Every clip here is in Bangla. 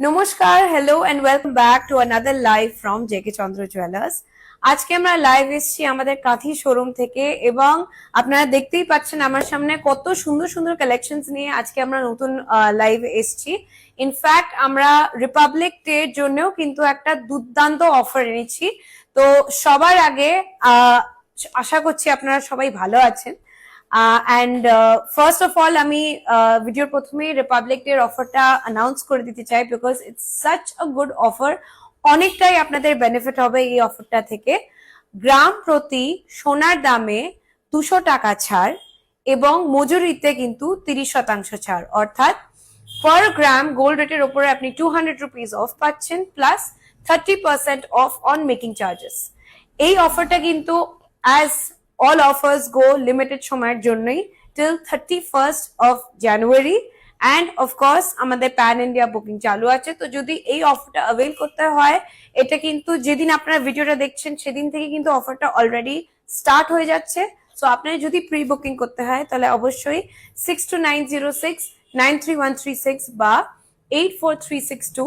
নমস্কার hello and welcome back to another live from JK Chandra Jewellers আজকে আমরা লাইভ এসেছি আমাদের কাঁথি শোরুম থেকে এবং আপনারা দেখতেই পাচ্ছেন আমার সামনে কত সুন্দর সুন্দর কালেকশনস নিয়ে আজকে আমরা নতুন লাইভ এসছি। ইনফ্যাক্ট আমরা রিপাবলিক ডে এর জন্যও কিন্তু একটা দুর্দান্ত অফার এনেছি। তো সবার আগে আশা করছি আপনারা সবাই ভালো আছেন। অ্যান্ড ফার্স্ট অফ অল আমি ভিডিওর প্রথমেই রিপাবলিক ডে অফারটা অ্যানাউন্স করে দিতে চাই because it's such a good offer অনেকটাই আপনাদের বেনিফিট হবে এই অফারটা থেকে। গ্রাম প্রতি সোনার দামে দুশো টাকা ছাড় এবং মজুরিতে কিন্তু তিরিশ শতাংশ ছাড়। অর্থাৎ পার গ্রাম গোল্ড রেটের উপরে আপনি টু হান্ড্রেড রুপিস অফ পাচ্ছেন plus thirty percent off on making charges এই অফারটা কিন্তু as all offers go limited সময়ের জন্যই till thirty first of January and of course আমাদের প্যান ইন্ডিয়া বুকিং চালু আছে। তো যদি এই অফারটা অ্যাভেল করতে হয়, এটা কিন্তু যেদিন আপনারা ভিডিওটা দেখছেন, সেদিন থেকে কিন্তু অফারটা অলরেডি স্টার্ট হয়ে যাচ্ছে। সো আপনার যদি প্রি বুকিং করতে হয়, তাহলে অবশ্যই six two nine zero six nine three one three six বা eight four three six two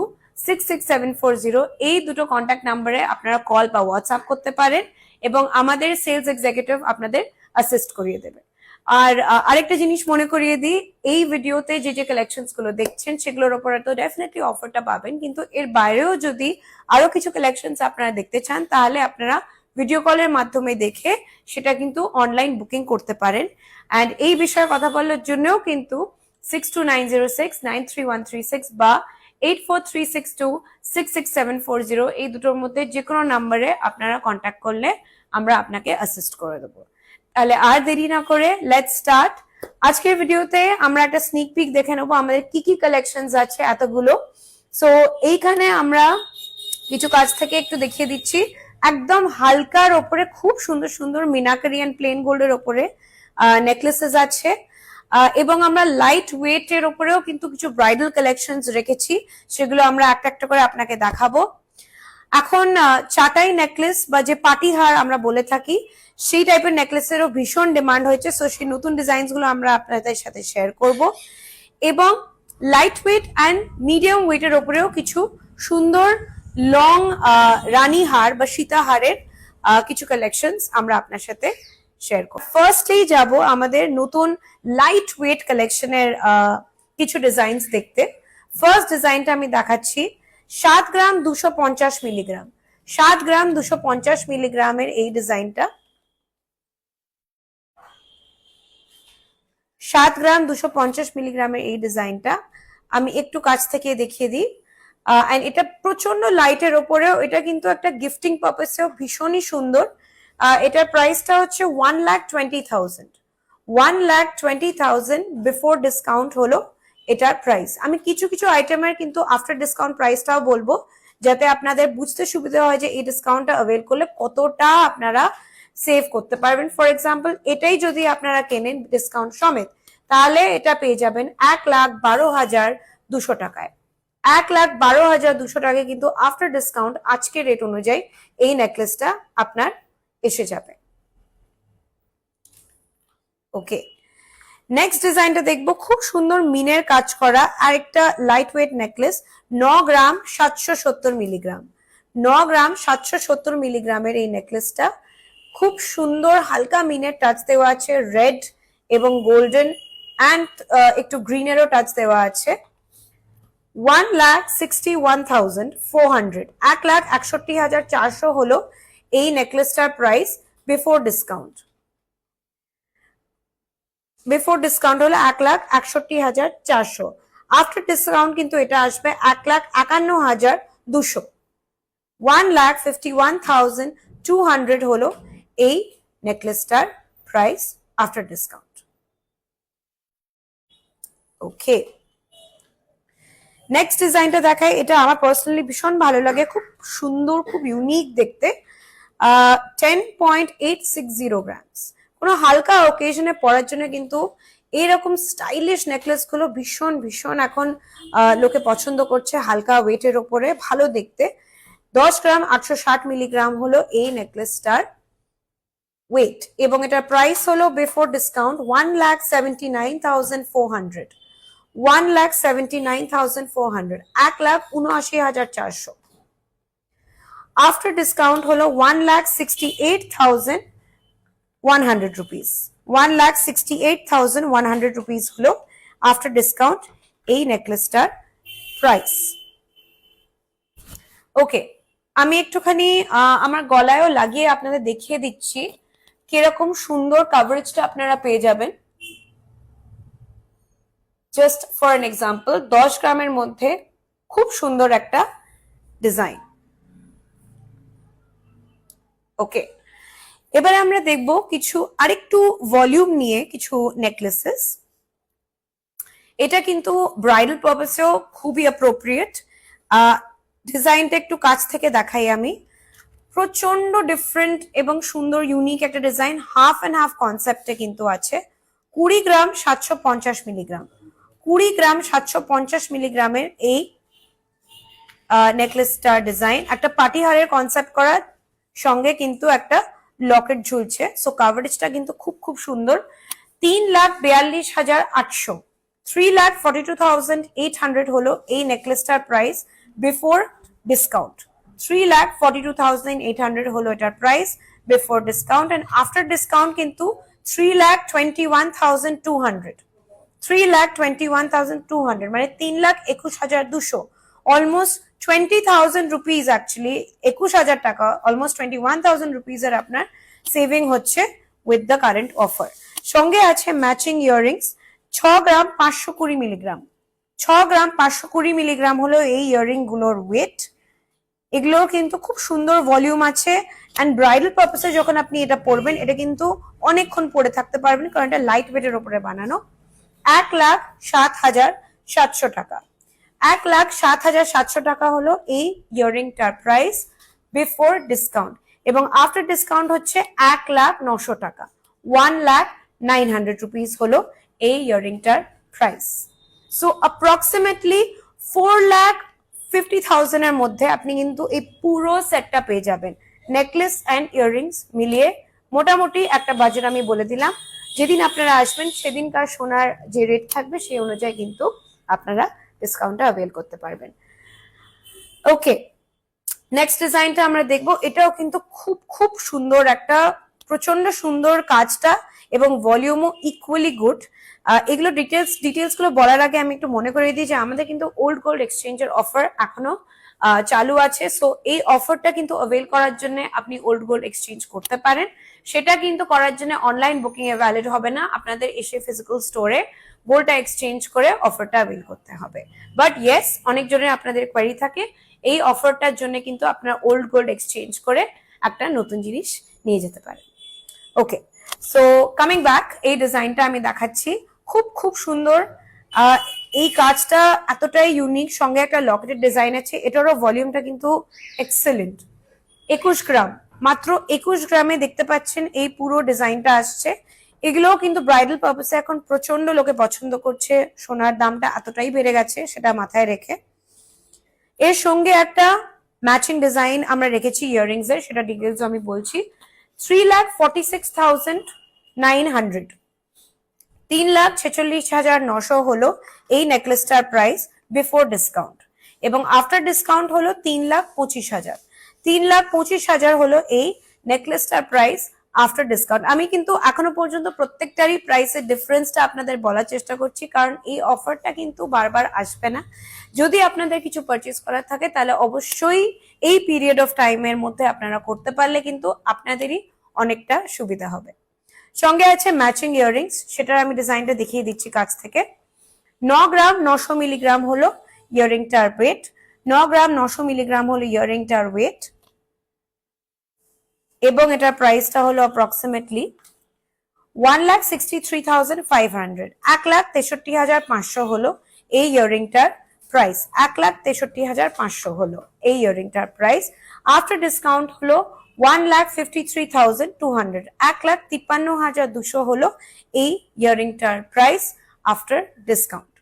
six six seven four zero এই দুটো কন্ট্যাক্ট নাম্বারে আপনারা কল বা হোয়াটসঅ্যাপ করতে পারেন। এবং আমাদের সেলস এক্সিকিউটিভ আপনাদের অ্যাসিস্ট করিয়ে দেবে। আর আরেকটা জিনিস মনে করিয়ে দিই, এই ভিডিওতে যে যে কালেকশনসগুলো দেখছেন, সেগুলোর উপরে তো ডেফিনেটলি অফারটা পাবেন, কিন্তু এর বাইরেও যদি আরও কিছু কালেকশনস আপনারা দেখতে চান, তাহলে আপনারা ভিডিও কলের মাধ্যমে দেখে সেটা কিন্তু অনলাইন বুকিং করতে পারেন। অ্যান্ড এই বিষয়ে কথা বলার জন্যও কিন্তু six two nine zero six nine three one three six বা eight four three six two six six seven four zero এই দুটোর মধ্যে যে কোনো নাম্বারে আপনারা কন্ট্যাক্ট করলে আমরা আপনাকে অ্যাসিস্ট করে দেবো। তাহলে আর দেরি না করে লেট স্টার্ট আজকের ভিডিওতে আমরা একটা স্নিক পিক দেখে নেব, আমাদের কি কি কালেকশনস আছে এতগুলো। সো এইখানে আমরা কিছু কাজ থেকে একটু দেখিয়ে দিচ্ছি। একদম হালকার ওপরে, খুব সুন্দর সুন্দর মিনাকারিয়ান প্লেন গোল্ডের ওপরে নেকলেসেস আছে। এবং আমরা লাইট ওয়েট এর ওপরেও কিন্তু কিছু ব্রাইডাল কালেকশনস রেখেছি। সেগুলো আমরা একটা একটা করে আপনাকে দেখাবো। এখন চাটাই নেকলেস বা যে পাটিহার আমরা বলে থাকি, সেই টাইপের নেকলেসেরও ভীষণ ডিমান্ড হয়েছে। সো সেই নতুন ডিজাইনসগুলো আমরা আপনাদের সাথে শেয়ার করব। এবং লাইট ওয়েট অ্যান্ড মিডিয়াম ওয়েটের ওপরেও কিছু সুন্দর লং রানী হার বা সীতাহারের কিছু কালেকশনস আমরা আপনার সাথে শেয়ার করব। ফার্স্টেই যাব আমাদের নতুন লাইট ওয়েট কালেকশনের কিছু ডিজাইনস দেখতে। ফার্স্ট ডিজাইনটা আমি দেখাচ্ছি। সাত গ্রাম দুশো পঞ্চাশ মিলিগ্রাম। সাত গ্রাম দুশো পঞ্চাশ মিলিগ্রামের এই ডিজাইনটা। সাত গ্রাম দুশো পঞ্চাশ মিলিগ্রামের এই ডিজাইনটা। আমি একটু কাছ থেকে দেখিয়ে দিই। অ্যান্ড এটা প্রচণ্ড লাইটের ওপরেও, এটা কিন্তু একটা গিফটিং পারপাসেও ভীষণই সুন্দর। এটার প্রাইসটা হচ্ছে one lakh twenty thousand one lakh twenty thousand before discount হলো। এটার প্রাইস আমি কিছু কিছু আইটেমের কিন্তু আফটার ডিসকাউন্ট প্রাইসটাও বলব, যাতে আপনাদের বুঝতে সুবিধা হয় যে এই ডিসকাউন্টটা অ্যাভেল করলে কতটা আপনারা সেভ করতে পারবেন। ফর এক্সাম্পল এটাই যদি আপনারা কেনেন ডিসকাউন্ট সমেত, তাহলে এটা পেয়ে যাবেন এক লাখ বারো হাজার দুশো টাকায়। এক লাখ বারো হাজার দুশো টাকায় কিন্তু আফটার ডিসকাউন্ট আজকের রেট অনুযায়ী এই নেকলেসটা আপনার এসে যাবে। ওকে নেক্সট ডিজাইনটা দেখব, খুব সুন্দর মিনের কাজ করা আরেকটা লাইট ওয়েট নেকলেস ন গ্রাম সাতশো সত্তর মিলিগ্রাম ন গ্রাম সাতশো সত্তর মিলিগ্রামের এই নেকলেসটা খুব সুন্দর হালকা মিনের টাচ দেওয়া আছে রেড এবং গোল্ডেন অ্যান্ড একটু গ্রিনেরও টাচ দেওয়া আছে। One lakh sixty one thousand four hundred এক লাখ একষট্টি হাজার চারশো হলো এই নেকলেসটার price before discount before discount হলো এক লাখ একষট্টি হাজার চারশো। আফটার ডিসকাউন্ট কিন্তু এটা আসবে এক লাখ একান্ন হাজার দুশো। One lakh fifty one thousand two hundred হলো এই নেকলেসটার price after discount okay next ডিজাইনটা দেখাই, এটা আমার পার্সোনালি ভীষণ ভালো লাগে, খুব সুন্দর, খুব ইউনিক দেখতে। Ten point eight six zero grams কোনো হালকা ওকেশনে পরার জন্য কিন্তু এইরকম স্টাইলিশ নেকলেসগুলো ভীষণ ভীষণ এখন লোকে পছন্দ করছে হালকা ওয়েটের ওপরে, ভালো দেখতে। দশ গ্রাম আটশো ষাট মিলিগ্রাম হলো এই নেকলেসটার ওয়েট এবং এটার প্রাইস হলো before discount one lakh seventy nine thousand four hundred one lakh seventy nine thousand four hundred এক লাখ উনআশি হাজার চারশো। আফটার ডিসকাউন্ট হলো one lakh sixty eight thousand one hundred rupees one lakh sixty eight thousand one hundred rupees হলো আফটার ডিসকাউন্ট এই নেকলেসটার প্রাইস ওকে আমি একটুখানি আমার গলায়ও লাগিয়ে আপনাদের দেখিয়ে দিচ্ছি কীরকম সুন্দর কাভারেজটা আপনারা পেয়ে যাবেন। জাস্ট ফর এন এক্সাম্পল দশ গ্রামের মধ্যে খুব সুন্দর একটা ডিজাইন ওকে এবারে আমরা দেখব কিছু আরেকটু ভলিউম নিয়ে কিছু নেকলেসেস এটা কিন্তু ব্রাইডাল পারপাসেও খুবই অ্যাপ্রোপ্রিয়েট ডিজাইনটা একটু কাছ থেকে দেখাই আমি। প্রচণ্ড ডিফারেন্ট এবং সুন্দর ইউনিক একটা ডিজাইন হাফ অ্যান্ড হাফ কনসেপ্টে কিন্তু আছে। কুড়ি গ্রাম সাতশো পঞ্চাশ মিলিগ্রাম কুড়ি গ্রাম সাতশো পঞ্চাশ মিলিগ্রামের এই নেকলেসটার ডিজাইন একটা পাটিহারের কনসেপ্ট করার সঙ্গে কিন্তু একটা লকেট ঝুলছে। সো কাভারেজটা কিন্তু খুব খুব সুন্দর। তিন লাখ বিয়াল্লিশ হাজার আটশো। Three lakh forty two thousand eight hundred হলো এই নেকলেসটার price before discount three lakh forty two thousand eight hundred হলো এটার price before discount and after discount কিন্তু three lakh twenty one thousand two hundred three lakh twenty one thousand two hundred মানে তিন লাখ একুশ হাজার দুশো। Almost twenty thousand rupees actually একুশ হাজার টাকা অলমোস্ট টোয়েন্টি ওয়ান থাউজেন্ড রুপিসের আপনার সেভিং হচ্ছে উইথ দ্য কারেন্ট অফার সঙ্গে আছে ম্যাচিং ইয়াররিংস ছ গ্রাম পাঁচশো কুড়ি মিলিগ্রাম ছ গ্রাম পাঁচশো কুড়ি মিলিগ্রাম হলো এই ইয়াররিংগুলোর ওয়েট এগুলোর কিন্তু খুব সুন্দর ভলিউম আছে অ্যান্ড ব্রাইডাল পারপাসে যখন আপনি এটা পরবেন, এটা কিন্তু অনেকক্ষণ পরে থাকতে পারবেন কারণ এটা লাইট ওয়েটের উপরে বানানো। এক লাখ সাত হাজার সাতশো টাকা। এক লাখ সাত হাজার সাতশো টাকা হলো এই ইয়াররিংটার প্রাইস বিফোর ডিসকাউন্ট এবং আফটার ডিসকাউন্ট হচ্ছে এক লাখ নশো টাকা। One lakh nine hundred rupees হলো এই ইয়াররিংটার price so approximately four lakh fifty থাউজেন্ডের মধ্যে আপনি কিন্তু এই পুরো সেটটা পেয়ে যাবেন। নেকলেস অ্যান্ড ইয়াররিংস মিলিয়ে মোটামুটি একটা বাজেট আমি বলে দিলাম। যেদিন আপনারা আসবেন সেদিনকার সোনার যে রেট থাকবে সেই অনুযায়ী কিন্তু আপনারা ডিসকাউন্টটা অ্যাভেল করতে পারবেন। ওকে নেক্সট ডিজাইনটা আমরা দেখব। এটাও কিন্তু খুব খুব সুন্দর একটা প্রচণ্ড সুন্দর কাজটা এবং ভলিউমও ইকুয়ালি গুড এগুলো ডিটেলস ডিটেলসগুলো বলার আগে আমি একটু মনে করে দিই যে আমাদের কিন্তু ওল্ড গোল্ড এক্সচেঞ্জের অফার এখনও চালু আছে। সো এই অফারটা কিন্তু অ্যাভেল করার জন্য আপনি ওল্ড গোল্ড এক্সচেঞ্জ করতে পারেন। সেটা কিন্তু করার জন্য অনলাইন বুকিং এ ভ্যালিড হবে না। আপনাদের এসে ফিজিক্যাল স্টোরে গোল্ডটা এক্সচেঞ্জ করে অফারটা অ্যাভেল করতে হবে। বাট ইয়েস অনেক জনের আপনাদের কোয়ারি থাকে, এই অফারটার জন্য কিন্তু আপনার ওল্ড গোল্ড এক্সচেঞ্জ করে একটা নতুন জিনিস নিয়ে যেতে পারেন। ওকে সো কামিং ব্যাক এই ডিজাইনটা আমি দেখাচ্ছি। খুব খুব সুন্দর। এই কাজটা এতটাই ইউনিক সঙ্গে একটা লকেটের ডিজাইন আছে, এটারও ভলিউমটা কিন্তু এক্সেলেন্ট একুশ গ্রাম, মাত্র একুশ গ্রামে দেখতে পাচ্ছেন এই পুরো ডিজাইনটা আসছে। এগুলোও কিন্তু ব্রাইডাল পারপাসে এখন প্রচণ্ড লোকে পছন্দ করছে। সোনার দামটা এতটাই বেড়ে গেছে, সেটা মাথায় রেখে। এর সঙ্গে একটা ম্যাচিং ডিজাইন আমরা রেখেছি ইয়াররিংস এর, সেটা ডিটেলস আমি বলছি। Three lakh forty six thousand nine hundred তিন লাখ ছেচল্লিশ হাজার নশো হলো এই নেকলেসটার প্রাইস বিফোর ডিসকাউন্ট এবং আফটার ডিসকাউন্ট হলো তিন লাখ পঁচিশ হাজার। তিন লাখ পঁচিশ হাজার হলো এই নেকলেসটার প্রাইস আফটার ডিসকাউন্ট আমি কিন্তু এখনও পর্যন্ত প্রত্যেকটারই প্রাইসের ডিফারেন্সটা আপনাদের বলার চেষ্টা করছি, কারণ এই অফারটা কিন্তু বারবার আসবে না। যদি আপনাদের কিছু পারচেস করার থাকে, তাহলে অবশ্যই এই পিরিয়ড অফ টাইমের মধ্যে আপনারা করতে পারলে কিন্তু আপনাদেরই অনেকটা সুবিধা হবে। সঙ্গে আছে ম্যাচিং ইয়াররিংস সেটার আমি ডিজাইনটা দেখিয়ে দিচ্ছি কাছ থেকে। ন গ্রাম নশো মিলিগ্রাম হলো ইয়াররিংটার ওয়েট ন গ্রাম নশো মিলিগ্রাম হলো ইয়াররিংটার ওয়েট এবং এটার প্রাইসটা হলো approximately one lakh sixty three thousand five hundred এক লাখ তেষট্টি হাজার পাঁচশো হলো এই ইয়াররিংটার প্রাইস এক লাখ তেষট্টি হাজার পাঁচশো হলো এই ইয়াররিংটার প্রাইস আফটার ডিসকাউন্ট হলো one lakh fifty three thousand two hundred এক লাখ তিপ্পান্ন হাজার দুশো হলো এই ইয়াররিংটার price after discount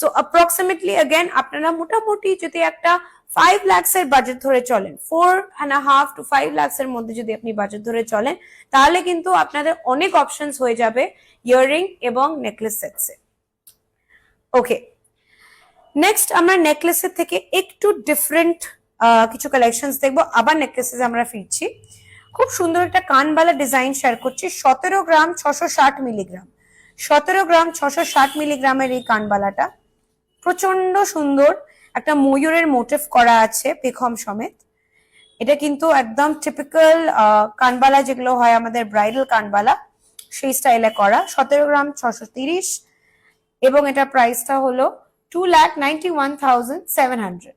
so approximately again আপনারা মোটামুটি যদি একটা ফাইভ ল্যাক্স এর বাজেট ধরে চলেন four and half to five lakhs এর মধ্যে যদি আপনি বাজেট ধরে চলেন, তাহলে কিন্তু আপনাদের অনেক অপশনস হয়ে যাবে ইয়াররিং এবং নেকলেস সেটসে ওকে নেক্সট আমরা নেকলেসের থেকে একটু ডিফারেন্ট কিছু কালেকশনস দেখব, আবার নেকলেসেস আমরা ফিরছি। খুব সুন্দর একটা কানবালা ডিজাইন শেয়ার করছি, সতেরো গ্রাম ছশো ষাট মিলিগ্রাম সতেরো গ্রাম ছশো ষাট মিলিগ্রামের এই কানবালাটা। প্রচণ্ড সুন্দর একটা ময়ূরের মোটিভ করা আছে পেখম সমেত। এটা কিন্তু একদম টিপিক্যাল কানবালা যেগুলো হয় আমাদের ব্রাইডাল কানবালা, সেই স্টাইলে করা। সতেরো গ্রাম ছশো তিরিশ এবং এটার প্রাইসটা হলো two lakh ninety one thousand seven hundred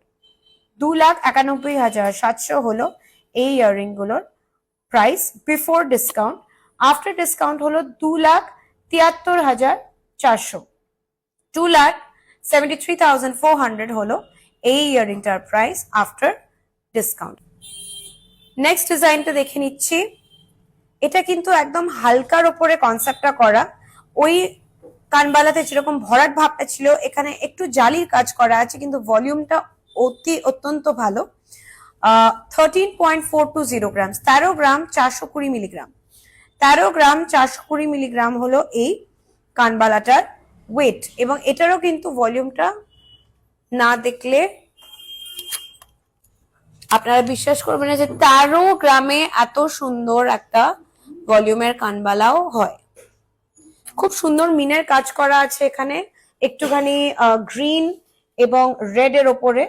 দু লাখ একানব্বই হাজার সাতশো হলো এই ইয়াররিংগুলোর price before discount after discount হলো দু লাখ তিয়াত্তর হাজার চারশো। Two lakh seventy three thousand four hundred হলো এই আফটার ডিসকাউন্ট। নেক্সট ডিজাইনটা দেখে নিচ্ছি। এটা কিন্তু একদম হালকার ওপরে কনসেপ্টটা করা। ওই কানবালাতে যেরকম ভরাট ভাবটা ছিল, এখানে একটু জালির কাজ করা আছে, কিন্তু ভলিউমটা অতি অত্যন্ত ভালো। Thirteen point four two zero gram তেরো গ্রাম চারশো কুড়ি মিলিগ্রাম। তেরো গ্রাম চারশো কুড়ি মিলিগ্রাম হলো এই কানবালাটার ওয়েট এবং এটারও কিন্তু ভলিউমটা না দেখলে আপনারা বিশ্বাস করবেন না যে তেরো গ্রামে এত সুন্দর একটা ভলিউমের কানবালাও হয়। খুব সুন্দর মিনের কাজ করা আছে এখানে, একটুখানি গ্রিন এবং রেড এর ওপরে।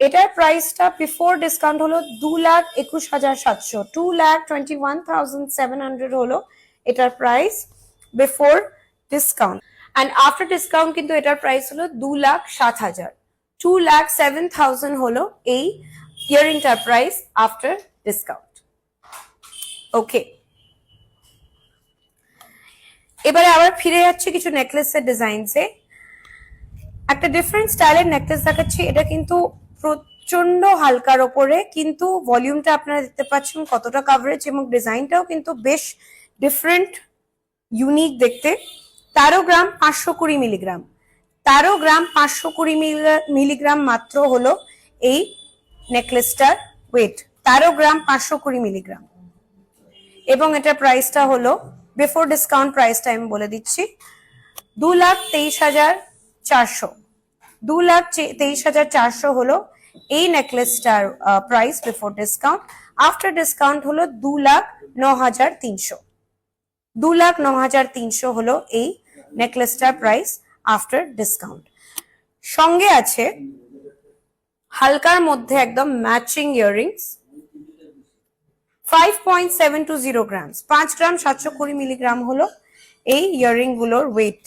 এটার প্রাইসটা বিফোর ডিসকাউন্ট হলো দু লাখ একুশ হাজার সাতশো two lakh twenty one thousand seven hundred হলো এটার price before discount and after discount কিন্তু এটার প্রাইস হলো দু লাখ সাত হাজার। টু লাখ সেভেন থাউজেন্ড হলো এই ইয়ারিংটার প্রাইস আফটার ডিসকাউন্ট ওকে এবারে আবার ফিরে যাচ্ছে কিছু নেকলেসের ডিজাইনসে একটা ডিফারেন্ট স্টাইলের নেকলেস দেখাচ্ছি, এটা কিন্তু প্রচণ্ড হালকার ওপরে, কিন্তু ভলিউমটা আপনারা দেখতে পাচ্ছেন কতটা কাভারেজ এবং ডিজাইনটাও কিন্তু বেশ ডিফারেন্ট ইউনিক দেখতে। তেরো গ্রাম পাঁচশো কুড়ি মিলিগ্রাম। তেরো গ্রাম পাঁচশো কুড়ি মিলিগ্রাম মাত্র হলো এই নেকলেসটার ওয়েট তেরো গ্রাম পাঁচশো কুড়ি মিলিগ্রাম। এবং এটার প্রাইসটা হলো বিফোর ডিসকাউন্ট প্রাইসটা আমি বলে দিচ্ছি, দু লাখ তেইশ হাজার চারশো। দু লাখ তেইশ হাজার চারশো হলো এই নেকলেসটার price before discount after discount হলো দু লাখ ন হাজার তিনশো। দু লাখ ন হাজার তিনশো হলো এই নেকলেসটার প্রাইস আফটার ডিসকাউন্ট। সঙ্গে আছে হালকার মধ্যে একদম matching earrings. Five point seven two zero grams পাঁচ গ্রাম সাতশো কুড়ি মিলিগ্রাম হলো এই ইয়াররিংগুলোর weight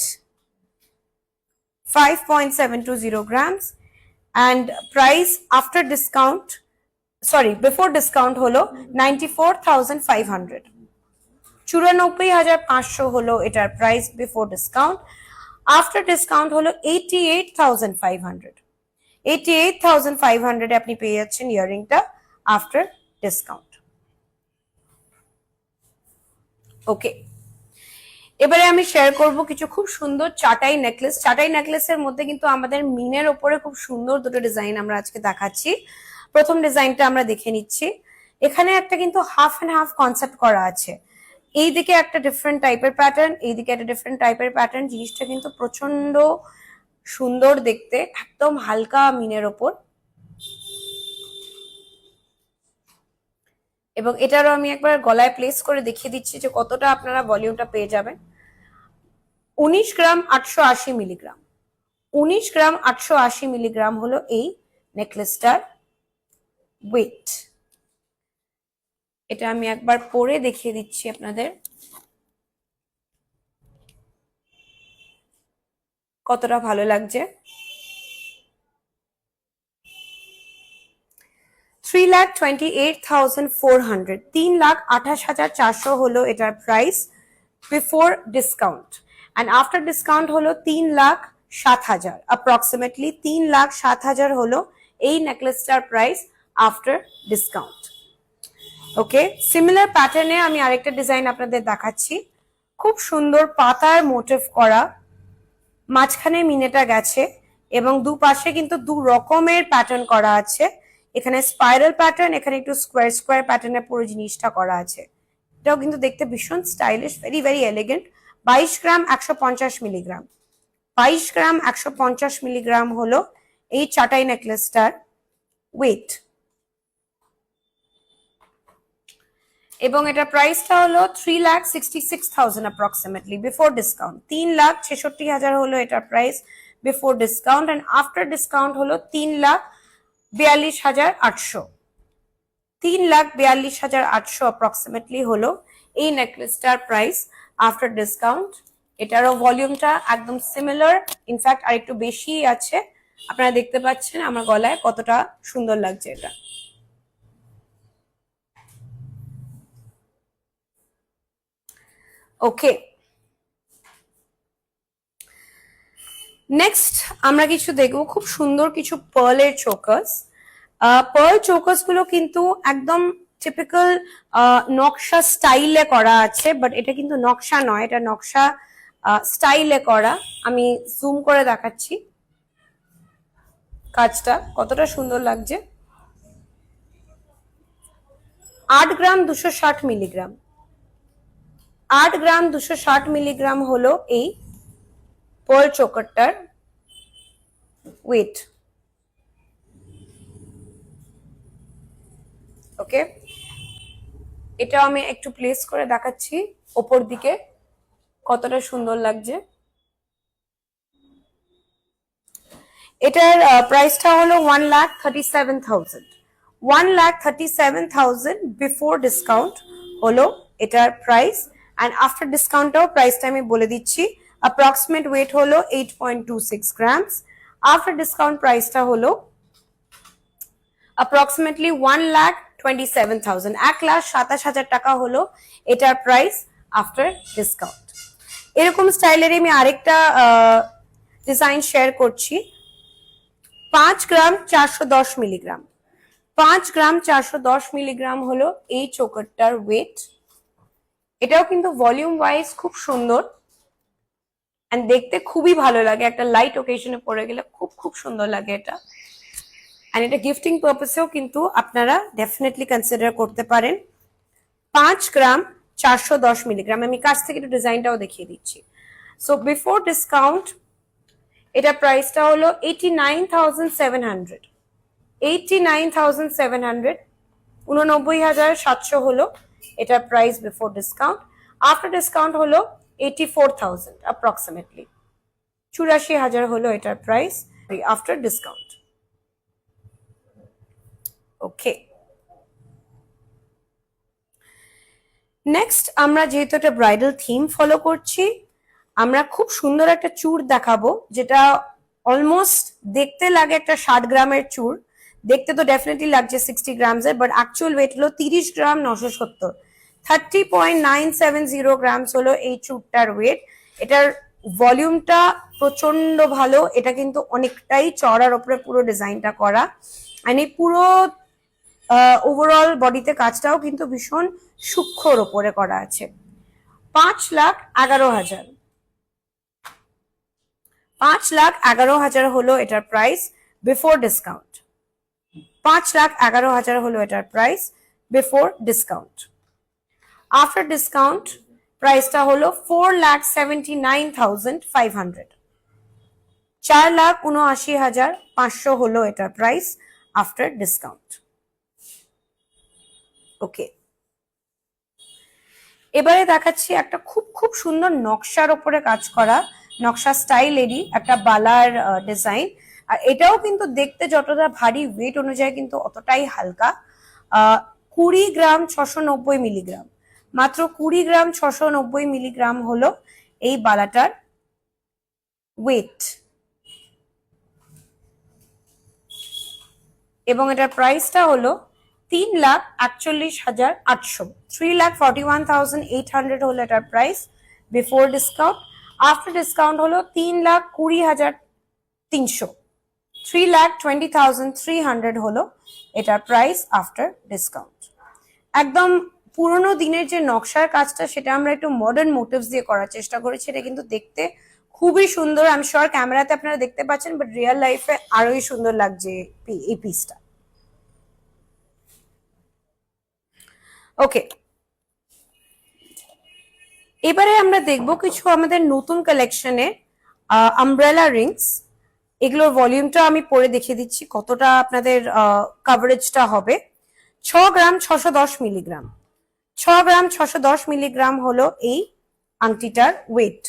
five point seven two zero grams and price after discount sorry before discount হলো ninety four thousand five hundred চুরানব্বই হাজার পাঁচশো হলো এটার price before discount after discount হলো eighty eight thousand five hundred eighty eight thousand five hundred আপনি পেয়ে যাচ্ছেন ইয়াররিংটা আফটার ডিসকাউন্ট ওকে এবারে আমি শেয়ার করব কিছু খুব সুন্দর চাটাই নেকলেস চাটাই নেকলেসের মধ্যে কিন্তু আমাদের মিনের ওপরে খুব সুন্দর দুটো ডিজাইন আমরা আজকে দেখাচ্ছি। প্রথম ডিজাইনটা আমরা দেখে নিচ্ছি। এখানে একটা কিন্তু হাফ অ্যান্ড হাফ কনসেপ্ট করা আছে। এই দিকে একটা ডিফারেন্ট টাইপের প্যাটার্ন এই দিকে একটা ডিফারেন্ট টাইপের প্যাটার্ন জিনিসটা কিন্তু প্রচণ্ড সুন্দর দেখতে, একদম হালকা মিনের ওপর। এবং এটারও আমি একবার গলায় প্লেস করে দেখিয়ে দিচ্ছি যে কতটা আপনারা ভলিউমটা পেয়ে যাবেন। উনিশ গ্রাম আটশো আশি মিলিগ্রাম। উনিশ গ্রাম আটশো আশি মিলিগ্রাম হলো এই নেকলেসটার ওয়েট এটা আমি একবার পরে দেখিয়ে দিচ্ছি আপনাদের। কতটা ভালো লাগছে। Three lakh twenty eight thousand four hundred তিন লাখ আঠাশ হাজার চারশো হলো এটার price before discount and after discount হলো তিন লাখ সাত হাজার। অ্যাপ্রক্সিমেটলি তিন লাখ সাত হাজার হলো এই নেকলেসটার price after discount okay similar প্যাটার্নে আমি আরেকটা ডিজাইন আপনাদের দেখাচ্ছি। খুব সুন্দর পাতার মোটিভ করা। মাঝখানে মিনেটা গেছে এবং দুপাশে কিন্তু দু রকমের প্যাটার্ন করা আছে। এখানে স্পাইরাল প্যাটার্ন এখানে একটু স্কোয়ার স্কোয়ার প্যাটার্নের পুরো জিনিসটা করা আছে। এটাও কিন্তু দেখতে ভীষণ স্টাইলিশ ভেরি ভেরি এলিগেন্ট বাইশ গ্রাম একশো পঞ্চাশ মিলিগ্রাম বাইশ গ্রাম একশো পঞ্চাশ মিলিগ্রাম হলো এই চাটাই নেকলেসটার ওয়েট এবং এটার প্রাইসটা হলো three lakh sixty six thousand approximately before discount তিন লাখ ছেষট্টি হাজার হলো এটার price before discount and after discount হলো তিন লাখ বিয়াল্লিশ হাজার আটশো। তিন লাখ বিয়াল্লিশ হাজার আটশো অ্যাপ্রক্সিমেটলি হলো এই নেকলেসটার প্রাইস আফটার ডিসকাউন্ট এটারও ভলিউমটা একদম সিমিলার ইনফ্যাক্ট আর একটু বেশি আছে। আপনারা দেখতে পাচ্ছেন আমার গলায় কতটা সুন্দর লাগছে এটা। ওকে নেক্সট আমরা কিছু দেখব খুব সুন্দর কিছু পার্লের চোকাস পার্ল চোকাসগুলো কিন্তু একদম টিপিক্যাল নকশা স্টাইলে করা আছে বাট এটা কিন্তু নকশা নয়, এটা নকশা স্টাইলে করা। আমি জুম করে দেখাচ্ছি। কাজটা কতটা সুন্দর লাগছে। আট গ্রাম দুশো ষাট মিলিগ্রাম। আট গ্রাম দুশো ষাট মিলিগ্রাম হলো এই পার্ল চোকারটার ওয়েট ওকে এটা আমি একটু প্লেস করে দেখাচ্ছি। ওপর দিকে কতটা সুন্দর লাগছে। এটার প্রাইসটা হলো one lakh thirty seven thousand one lakh thirty seven thousand before discount হলো এটার প্রাইস অ্যান্ড আফটার ডিসকাউন্টটাও প্রাইসটা আমি বলে দিচ্ছি অ্যাপ্রক্সিমেট ওয়েট হলো eight point two six grams after discount প্রাইসটা হলো approximately one lakh twenty seven thousand এক লাখ সাতাশ হাজার টাকা হলো এটার প্রাইস আফটার ডিসকাউন্ট এরকম স্টাইলের আমি আরেকটা ডিজাইন শেয়ার করছি। পাঁচ গ্রাম চারশো দশ মিলিগ্রাম পাঁচ গ্রাম চারশো দশ মিলিগ্রাম হলো এই চোকারটার ওয়েট এটাও কিন্তু ভলিউম ওয়াইজ খুব সুন্দর। অ্যান্ড দেখতে খুবই ভালো লাগে। একটা লাইট ওকেশনে পরে গেলে খুব খুব সুন্দর লাগে এটা। অ্যান্ড এটা গিফটিং পারপাসেও কিন্তু আপনারা ডেফিনেটলি কনসিডার করতে পারেন। পাঁচ গ্রাম চারশো দশ মিলিগ্রাম আমি কাছ থেকে একটু ডিজাইনটাও দেখিয়ে দিচ্ছি। সো বিফোর ডিসকাউন্ট এটা প্রাইসটা হলো eighty nine thousand seven hundred eighty nine thousand seven hundred উননব্বই হাজার সাতশো হলো এটার price before discount after discount হলো এইটি ফোর থাউজেন্ড অ্যাপ্রক্সিমেটলি চুরাশি হাজার হলো এটার price after discount okay next আমরা যেহেতু একটা ব্রাইডাল থিম ফলো করছি, আমরা খুব সুন্দর একটা চূড় দেখাবো, যেটা অলমোস্ট দেখতে লাগে একটা ষাট গ্রামের চূড়। দেখতে তো ডেফিনেটলি লাগছে সিক্সটি গ্রামস এর বাট অ্যাকচুয়াল ওয়েট হলো তিরিশ গ্রাম নশো সত্তর। Thirty point nine seven zero grams হলো এই চূড়টার ওয়েট এটার ভলিউমটা প্রচণ্ড ভালো, এটা কিন্তু অনেকটাই চড়ার ওপরে পুরো ডিজাইনটা করা। এই পুরো ওভারঅল বডিতে কাজটাও কিন্তু ভীষণ সূক্ষ্মর ওপরে করা আছে। পাঁচ লাখ এগারো হাজার। পাঁচ লাখ এগারো হাজার হলো এটার প্রাইস বিফোর ডিসকাউন্ট পাঁচ লাখ এগারো হাজার হলো এটার price before discount after discount প্রাইসটা হলো four lakh seventy nine thousand five hundred চার লাখ উনআশি হাজার পাঁচশো হলো এটার প্রাইস আফটার ডিসকাউন্ট ওকে এবারে দেখাচ্ছি একটা খুব খুব সুন্দর নকশার ওপরে কাজ করা, নকশা স্টাইলেরই একটা বালার ডিজাইন আর এটাও কিন্তু দেখতে যতটা ভারী ওয়েট অনুযায়ী কিন্তু অতটাই হালকা। কুড়ি গ্রাম ছশো নব্বই মিলিগ্রাম। মাত্র কুড়ি গ্রাম ছশো নব্বই মিলিগ্রাম হলো এই বালাটার ওয়েট এবং এটার প্রাইসটা হলো তিন লাখ একচল্লিশ হাজার আটশো। Three lakh forty one thousand eight hundred হলো এটার price before discount after discount হলো তিন লাখ কুড়ি হাজার তিনশো। Three lakh twenty thousand three hundred হলো এটার প্রাইস আফটার ডিসকাউন্ট একদম পুরোনো দিনের যে নকশার কাজটা, সেটা আমরা একটু মডার্ন মোটিভস দিয়ে করার চেষ্টা করেছি। এটা কিন্তু দেখতে খুবই সুন্দর। আমি শিওর ক্যামেরাতে আপনারা দেখতে পাচ্ছেন বাট রিয়েল লাইফে আরোই সুন্দর লাগছে এই পিসটা ওকে এবারে আমরা দেখব কিছু আমাদের নতুন কালেকশনে আমব্রেলা রিংস এগুলোর ভলিউমটা আমি পরে দেখিয়ে দিচ্ছি, কতটা আপনাদের কাভারেজটা হবে। ছ গ্রাম ছশো দশ মিলিগ্রাম। ছ গ্রাম ছশো দশ মিলিগ্রাম হলো এই আংটিটার ওয়েট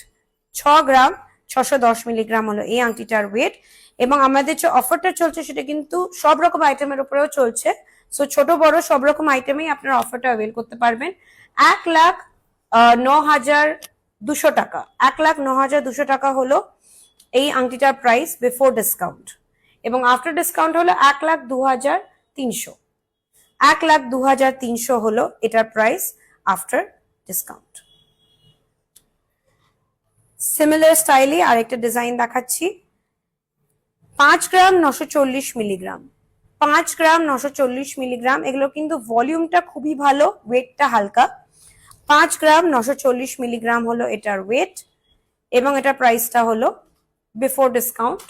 ছ গ্রাম ছশো দশ মিলিগ্রাম হলো এই আংটিটার ওয়েট এবং আমাদের যে অফারটা চলছে সেটা কিন্তু সব রকম আইটেমের উপরেও চলছে। সো ছোট, বড় সব রকম আইটেমেই আপনারা অফারটা অ্যাভেল করতে পারবেন। এক লাখ ন হাজার দুশো টাকা। এক লাখ, ন হাজার দুশো টাকা হলো এই আংটিটার প্রাইস বিফোর ডিসকাউন্ট এবং আফটার ডিসকাউন্ট হলো এক লাখ দু হাজার তিনশো। এক লাখ দু হাজার তিনশো হলো এটার প্রাইস আফটার ডিসকাউন্ট সিমিলার স্টাইলে আরেকটা ডিজাইন দেখাচ্ছি। পাঁচ গ্রাম নশো চল্লিশ মিলিগ্রাম। পাঁচ গ্রাম নশো চল্লিশ মিলিগ্রাম, এগুলো কিন্তু ভলিউমটা খুবই ভালো ওয়েটটা হালকা। পাঁচ গ্রাম নশো চল্লিশ মিলিগ্রাম হলো এটার ওয়েট এবং এটার প্রাইসটা হলো before discount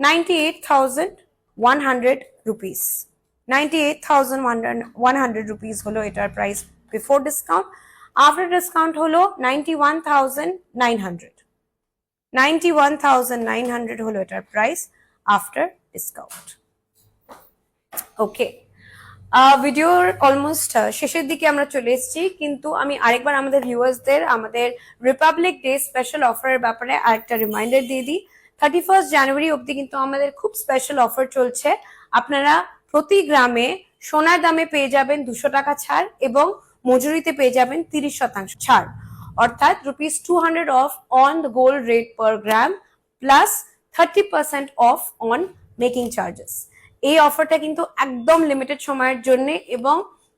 ninety eight thousand one hundred rupees ninety eight thousand one hundred rupees হলো এটার price before discount after discount হলো ninety one thousand nine hundred ninety one thousand nine hundred হলো এটার প্রাইস আফটার ডিসকাউন্ট ওকে ভিডিওর অলমোস্ট শেষের দিকে আমরা চলে এসেছি, কিন্তু আমি আরেকবার আমাদের ভিউয়ার্সদের আমাদের রিপাবলিক ডে স্পেশাল অফারের ব্যাপারে আরেকটা রিমাইন্ডার দিয়ে দিই। থার্টি ফার্স্ট জানুয়ারি অবধি কিন্তু আমাদের খুব স্পেশাল অফার চলছে। আপনারা প্রতি গ্রামে সোনার দামে পেয়ে যাবেন দুশো টাকা ছাড় এবং মজুরিতে পেয়ে যাবেন তিরিশ শতাংশ ছাড়। অর্থাৎ rupees two hundred off on the gold rate per gram plus thirty percent off on making charges এই অফারটা কিন্তু একদম লিমিটেড সময়ের জন্য এবং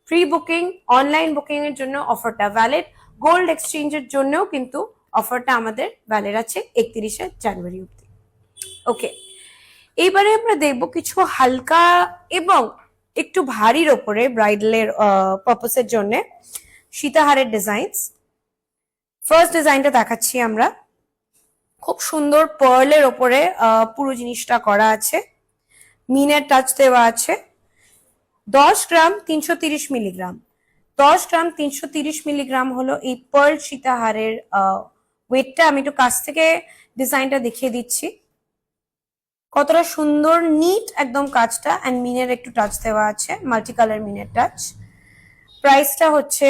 প্রি বুকিং অনলাইন বুকিং এর জন্য অফারটা ভ্যালিড গোল্ড এক্সচেঞ্জের জন্যও কিন্তু অফারটা আমাদের ভ্যালিড আছে একত্রিশে জানুয়ারি অব্দি ওকে এইবারে আমরা দেখব কিছু হালকা এবং একটু ভারীর ওপরে ব্রাইডালের পারপাসের জন্য সীতাহারের ডিজাইনস ফার্স্ট ডিজাইনটা দেখাচ্ছি আমরা। খুব সুন্দর পার্লের ওপরে পুরো জিনিসটা করা আছে। মিনের টাচ দেওয়া আছে। দশ গ্রাম তিনশো তিরিশ মিলিগ্রাম। দশ গ্রাম তিনশো তিরিশ মিলিগ্রাম হলো এই পার্ল সীতাহারের ওয়েটটা আমি একটু কাছ থেকে ডিজাইনটা দেখিয়ে দিচ্ছি। কতটা সুন্দর নিট একদম কাজটা। অ্যান্ড মিনের একটু টাচ দেওয়া আছে মাল্টি কালার মিনের টাচ প্রাইসটা হচ্ছে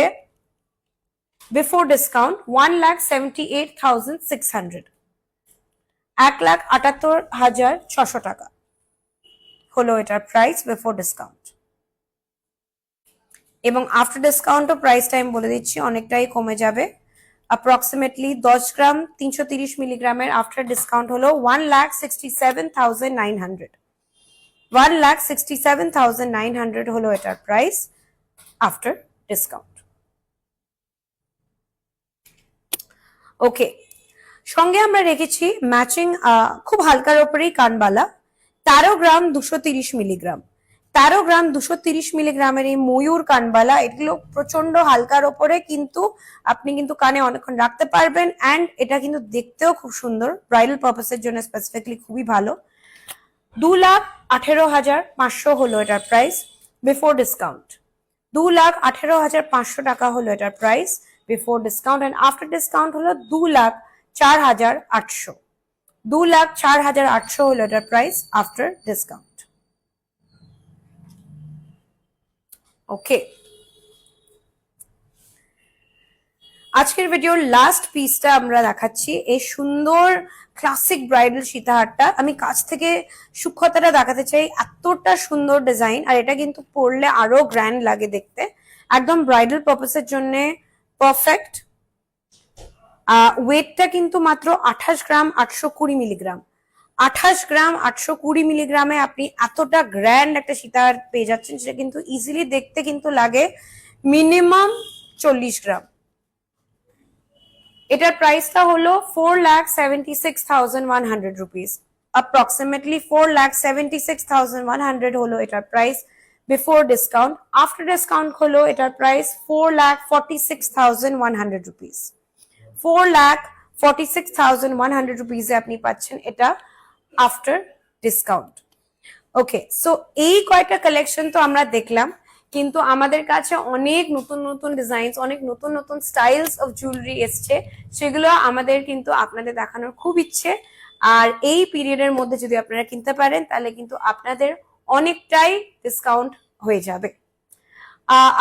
before discount one lakh seventy eight thousand six hundred এক লাখ আটাত্তর হাজার ছশো টাকা। হলো এটার প্রাইস বিফোর ডিসকাউন্ট এবং আফটার ডিসকাউন্টও প্রাইসটা আমি বলে দিচ্ছি, অনেকটাই কমে যাবে। অ্যাপ্রক্সিমেটলি দশ গ্রাম তিনশো তিরিশ মিলিগ্রামের আফটার ডিসকাউন্ট হলো one lakh sixty seven thousand nine hundred one lakh sixty seven thousand nine hundred হলো এটার প্রাইস আফটার ডিসকাউন্ট ওকে সঙ্গে আমরা রেখেছি ম্যাচিং খুব হালকার ওপরেই কানবালা। তেরো গ্রাম দুশো তিরিশ মিলিগ্রাম। তেরো গ্রাম দুশো তিরিশ মিলিগ্রামের এই ময়ূর কানবালা, এগুলো প্রচণ্ড হালকার ওপরে কিন্তু আপনি কিন্তু কানে অনেকক্ষণ রাখতে পারবেন অ্যান্ড এটা কিন্তু দেখতেও খুব সুন্দর। ব্রাইডাল পারপাসের জন্য স্পেসিফিকলি খুবই ভালো। দু লাখ আঠেরো হাজার পাঁচশো হলো এটার প্রাইস বিফোর ডিসকাউন্ট দু লাখ আঠেরো হাজার পাঁচশো টাকা হলো এটার price before discount and after discount হলো দু লাখ চার হাজার আটশো। দু লাখ চার হাজার আটশো হলো এটার প্রাইস আফটার ডিসকাউন্ট ওকে আজকের ভিডিওর লাস্ট পিসটা আমরা দেখাচ্ছি। এই সুন্দর ক্লাসিক ব্রাইডাল সীতাহারটা। আমি কাছ থেকে সূক্ষ্মতাটা দেখাতে চাই। এতটা সুন্দর ডিজাইন আর এটা কিন্তু পরলে আরও গ্র্যান্ড লাগে দেখতে। একদম ব্রাইডাল পারপাসের জন্য পারফেক্ট ওয়েটটা কিন্তু মাত্র আঠাশ গ্রাম আটশো কুড়ি মিলিগ্রাম আঠাশ গ্রাম আটশো কুড়ি মিলিগ্রামে আপনি এতটা গ্র্যান্ড একটা সীতাহার পেয়ে যাচ্ছেন, সেটা কিন্তু ইজিলি দেখতে কিন্তু লাগে মিনিমাম চল্লিশ গ্রাম। এটার প্রাইসটা হলো four lakh seventy six thousand one hundred rupees approximately four lakh seventy six thousand one hundred হলো এটার price before discount after discount হলো এটার price four lakh forty six thousand one hundred rupees four lakh forty six thousand one hundred রুপিসে আপনি পাচ্ছেন এটা আফটার ডিসকাউন্ট ওকে সো এই কয়টা কালেকশন তো আমরা দেখলাম, কিন্তু আমাদের কাছে অনেক নতুন নতুন ডিজাইনস অনেক নতুন নতুন স্টাইলস অফ জুয়েলারি এসছে, সেগুলো আমাদের কিন্তু আপনাদের দেখানোর খুব ইচ্ছে। আর এই পিরিয়ডের মধ্যে যদি আপনারা কিনতে পারেন, তাহলে কিন্তু আপনাদের অনেকটাই ডিসকাউন্ট হয়ে যাবে।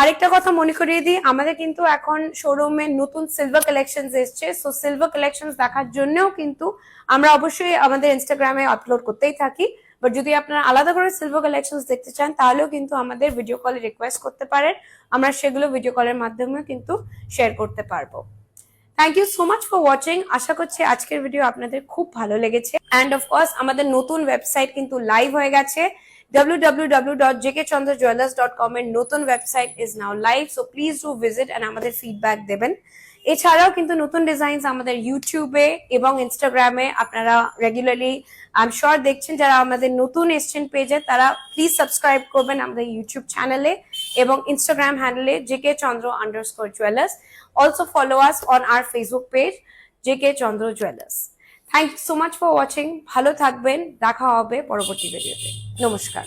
আরেকটা কথা মনে করিয়ে দিই, আমাদের কিন্তু এখন শোরুমে নতুন সিলভার কালেকশন এসছে। সো সিলভার কালেকশন দেখার জন্যও কিন্তু আমরা অবশ্যই আমাদের ইনস্টাগ্রামে আপলোড করতেই থাকি। বাট যদি আপনারা আলাদা করে সিলভার কালেকশন দেখতে চান, তাহলেও কিন্তু আমাদের ভিডিও কলে রিকোয়েস্ট করতে পারেন। আমরা সেগুলো ভিডিও কলের মাধ্যমে কিন্তু শেয়ার করতে পারব। Thank you so much for watching আশা করছি আজকের ভিডিও আপনাদের খুব ভালো লেগেছে। অ্যান্ড অফকোর্স আমাদের নতুন ওয়েবসাইট কিন্তু লাইভ হয়ে গেছে। www.jkchandrajewellers.com এর নতুন website is now live so please do visit and আমাদের ফিডব্যাক দেবেন। এছাড়াও কিন্তু নতুন ডিজাইনস আমাদের ইউটিউবে এবং ইনস্টাগ্রামে আপনারা রেগুলারলি আই এম শিওর দেখছেন যারা আমাদের নতুন এসছেন পেজে তারা প্লিজ সাবস্ক্রাইব করবেন আমাদের ইউটিউব চ্যানেলে এবং ইনস্টাগ্রাম হ্যান্ডেলে JK Chandra underscore Jewellers also follow us on our Facebook page JK Chandra Jewellers thank you so much for watching ভালো থাকবেন। দেখা হবে পরবর্তী ভিডিওতে নমস্কার।